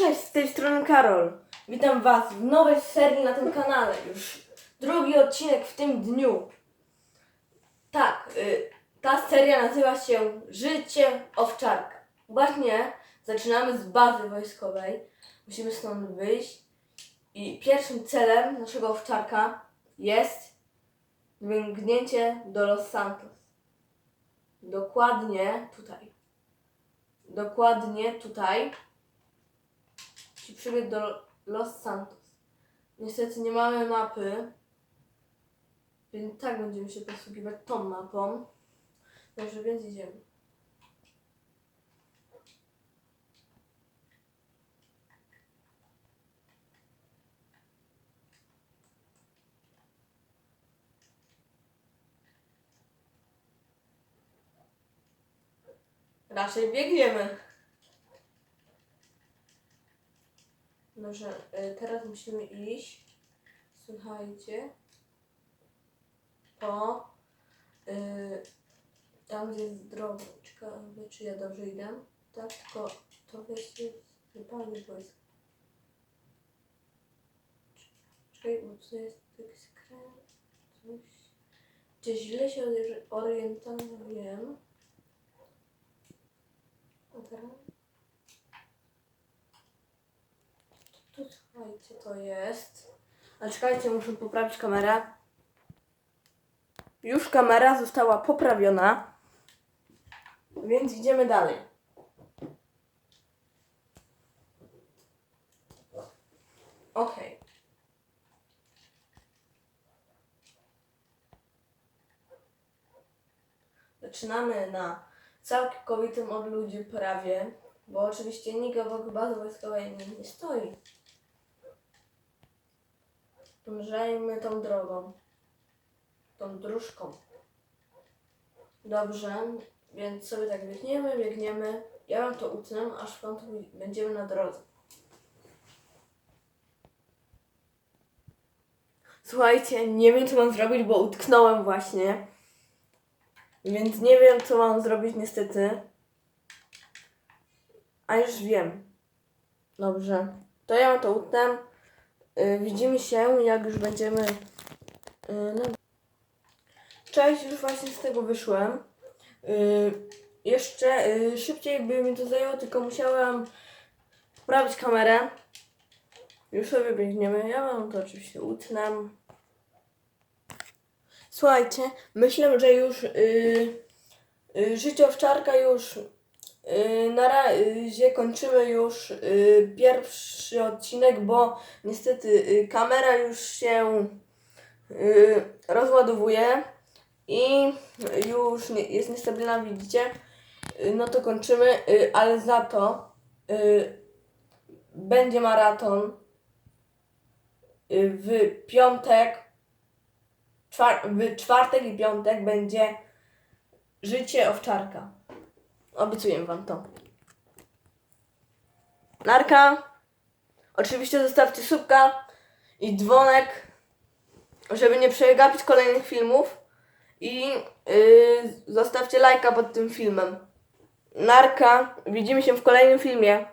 Cześć, z tej strony Karol. Witam Was w nowej serii na tym kanale. Już drugi odcinek w tym dniu. Tak, y, ta seria nazywa się Życie owczarka. Właśnie zaczynamy z bazy wojskowej. Musimy stąd wyjść. I pierwszym celem naszego owczarka jest dźwignięcie do Los Santos. Dokładnie tutaj. Dokładnie tutaj ci przybiec do Los Santos. Niestety nie mamy mapy, więc tak będziemy się posługiwać tą mapą. Dobrze, więc idziemy. Raczej biegniemy. Dobrze, y, teraz musimy iść. Słuchajcie. Po. Y, tam, gdzie jest droga. Ciekawe, czy ja dobrze idę. Tak, tylko to jest zupełnie wojsko. Czekaj, bo tu jest taki skręt. Coś. Gdzie źle się ori- orientowałem. A teraz? Tu słuchajcie, to jest. A czekajcie, muszę poprawić kamerę. Już kamera została poprawiona. Więc idziemy dalej. Okej. Zaczynamy na całkowitym odludziu prawie, bo oczywiście nikt obok bazy wojskowej nie stoi. Dążajmy tą drogą. Tą dróżką. Dobrze, więc sobie tak biegniemy, biegniemy. Ja wam to utnę, aż w końcu będziemy na drodze. Słuchajcie, nie wiem co mam zrobić, bo utknąłem właśnie. Więc nie wiem co mam zrobić niestety. A już wiem. Dobrze. To ja mam to utnę. Y, widzimy się, jak już będziemy. Y, no. Cześć, już właśnie z tego wyszłem. Y, jeszcze szybciej by mi to zajęło, tylko musiałam poprawić kamerę. Już sobie biegniemy. Ja mam to oczywiście utnę. Słuchajcie, myślę, że już y, y, życie owczarka już na razie kończymy już y, pierwszy odcinek, bo niestety y, kamera już się y, rozładowuje i już jest niestabilna, widzicie. Y, no to kończymy, y, ale za to y, będzie maraton y, w piątek w czwartek i piątek będzie życie owczarka. Obiecuję wam to. Narka. Oczywiście zostawcie subka i dzwonek, żeby nie przegapić kolejnych filmów. I yy, zostawcie lajka pod tym filmem. Narka. Widzimy się w kolejnym filmie.